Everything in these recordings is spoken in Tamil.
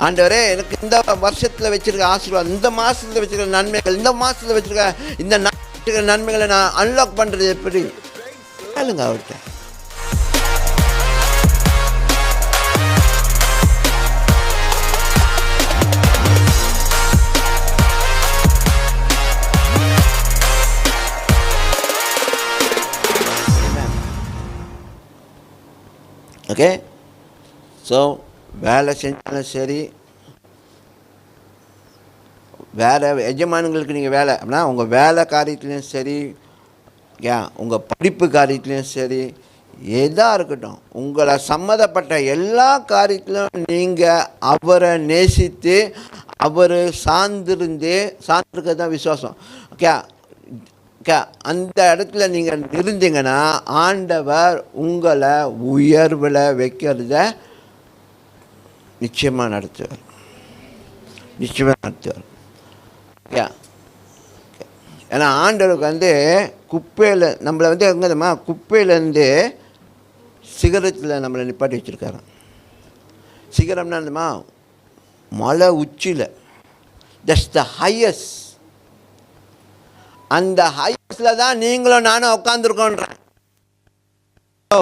ஆண்டவரே எனக்கு இந்த வருஷத்தில் வச்சிருக்க ஆசீர்வாதம் இந்த மாதத்தில் வச்சிருக்க நன்மைகள் இந்த மாதத்தில் வச்சிருக்க இந்த நா- நன்மைகளை நான் அன்லாக் பண்ணுறது எப்படி? கேளுங்க அவர்கிட்ட. ஓகே ஸோ வேலை செஞ்சாலும் சரி வேறு எஜமானுங்களுக்கு நீங்கள் வேலை அப்படின்னா உங்கள் வேலை காரியத்துலேயும் சரி ஏன் உங்கள் படிப்பு காரியத்துலேயும் சரி எதாக இருக்கட்டும் உங்களை சம்மந்தப்பட்ட எல்லா காரியத்திலும் நீங்கள் அவரை நேசித்து அவர் சார்ந்திருந்து சார்ந்திருக்கிறது தான் விசுவாசம். ஓகே ஓகே அந்த இடத்துல நீங்கள் இருந்தீங்கன்னா ஆண்டவர் உங்களை உயர்வில் வைக்கிறத நிச்சயமாக நடத்துவார். நிச்சயமாக நடத்துவார். ஓகே? ஏன்னா ஆண்டவருக்கு வந்து குப்பையில் நம்மளை வந்து எங்கே தெரியுமா? குப்பையிலேருந்து சிகரத்தில் நம்மளை நிப்பாட்டி வச்சுருக்காரு. சிகரம்னா என்னமா மலை உச்சியில். ஜஸ்ட் த ஹையஸ்ட் அந்த ஹையஸ்டில் தான் நீங்களும் நானும் உட்காந்துருக்கோன்றேன் ஓ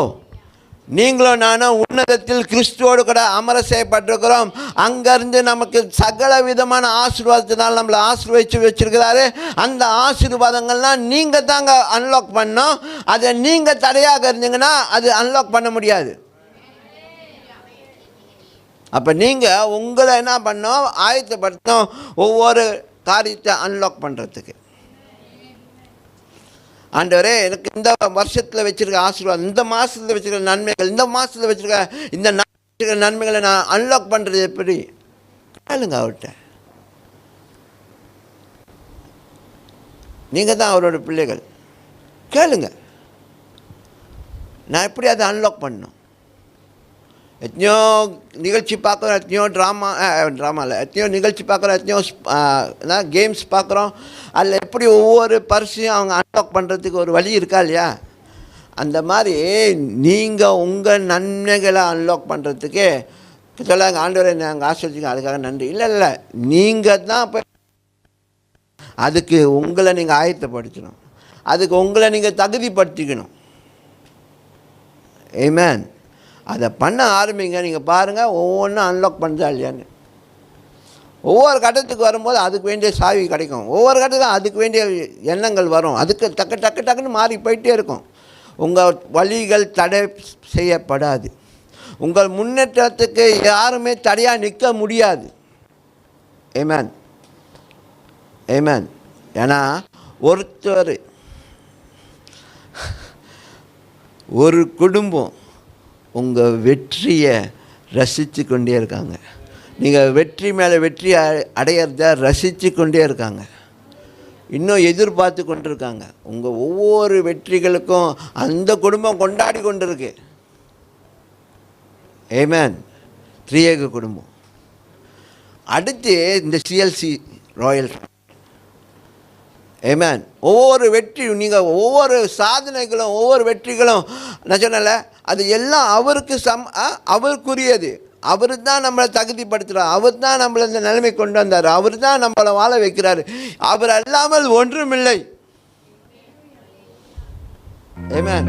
நீங்களும் நானும் உன்னதத்தில் கிறிஸ்துவோடு கூட அமர செய்யப்பட்டிருக்கிறோம் அங்கேருந்து நமக்கு சகல விதமான ஆசீர்வாதத்தினால் நம்மளை ஆசீர்வதிச்சு வச்சிருக்கிறாரு. அந்த ஆசீர்வாதங்கள்லாம் நீங்கள் தாங்க அன்லாக் பண்ணோம். அதை நீங்கள் தடையாக இருந்தீங்கன்னா அது அன்லாக் பண்ண முடியாது. அப்போ நீங்கள் உங்களை என்ன பண்ணோம்? ஆயத்தப்படுத்தணும் ஒவ்வொரு காரியத்தை அன்லாக் பண்ணுறதுக்கு ஆண்டவரே எனக்கு இந்த வருஷத்தில் வச்சுருக்க ஆசீர்வாதம் இந்த மாதத்தில் வச்சுருக்க நன்மைகள் இந்த மாதத்தில் வச்சுருக்க இந்த வச்சுருக்க நன்மைகளை நான் அன்லாக் பண்ணுறது எப்படி? கேளுங்க அவர்கிட்ட. நீங்கள் தான் அவரோட பிள்ளைகள். கேளுங்க. நான் எப்படி அதை அன்லாக் பண்ணணும்? எத்தனையோ நிகழ்ச்சி பார்க்குறோம் எத்தனையோ ட்ராமா ட்ராமாவில் எத்தனையோ நிகழ்ச்சி பார்க்குறோம் எத்தனையோ கேம்ஸ் பார்க்குறோம். அதில் எப்படி ஒவ்வொரு பரிசையும் அவங்க அன்லாக் பண்ணுறதுக்கு ஒரு வழி இருக்கா இல்லையா? அந்த மாதிரி நீங்கள் உங்கள் நன்மைகளை அன்லாக் பண்ணுறதுக்கு சொல்லாங்க ஆண்டவரை நாங்கள் ஆஸ்வதிங்க அதுக்காக நன்றி. இல்லை இல்லை நீங்கள் தான் போய் அதுக்கு உங்களை நீங்கள் ஆயத்தப்படுத்தணும். அதுக்கு உங்களை நீங்கள் தகுதிப்படுத்திக்கணும். ஏமேன் அதை பண்ண ஆரம்பிங்க. நீங்கள் பாருங்கள் ஒவ்வொன்றும் அன்லாக் பண்ணுதா இல்லையான்னு. ஒவ்வொரு கட்டத்துக்கு வரும்போது அதுக்கு வேண்டிய சாவி கிடைக்கும். ஒவ்வொரு கட்டத்துக்கும் அதுக்கு வேண்டிய எண்ணங்கள் வரும். அதுக்கு டக்கு டக்கு டக்குன்னு மாறி போயிட்டே இருக்கும். உங்கள் வழிகள் தடை செய்யப்படாது. உங்கள் முன்னேற்றத்துக்கு யாருமே தடையாக நிற்க முடியாது. ஏமேன் ஏமேன் ஏன்னா ஒருத்தர் ஒரு குடும்பம் உங்கள் வெற்றியை ரசித்து கொண்டே இருக்காங்க. நீங்கள் வெற்றி மேலே வெற்றி அ- அடையிறத ரசித்து கொண்டே இருக்காங்க. இன்னும் எதிர்பார்த்து கொண்டிருக்காங்க. உங்கள் ஒவ்வொரு வெற்றிகளுக்கும் அந்த குடும்பம் கொண்டாடி கொண்டிருக்கு. ஏமேன் த்ரீ ஏக குடும்பம். அடுத்து இந்த சிஎல்சி ராயல் ஏமேன் ஒவ்வொரு வெற்றி நீங்கள் ஒவ்வொரு சாதனைகளும் ஒவ்வொரு வெற்றிகளும் நான் சொன்னல அது எல்லாம் அவருக்கு சம் அவருக்குரியது. அவர் தான் நம்மளை தகுதிப்படுத்துகிறார் அவர் தான் நம்மளை இந்த நிலைமை கொண்டு வந்தார். அவர் தான் நம்மளை வாழ வைக்கிறாரு. அவர் அல்லாமல் ஒன்றுமில்லை. ஏமேன்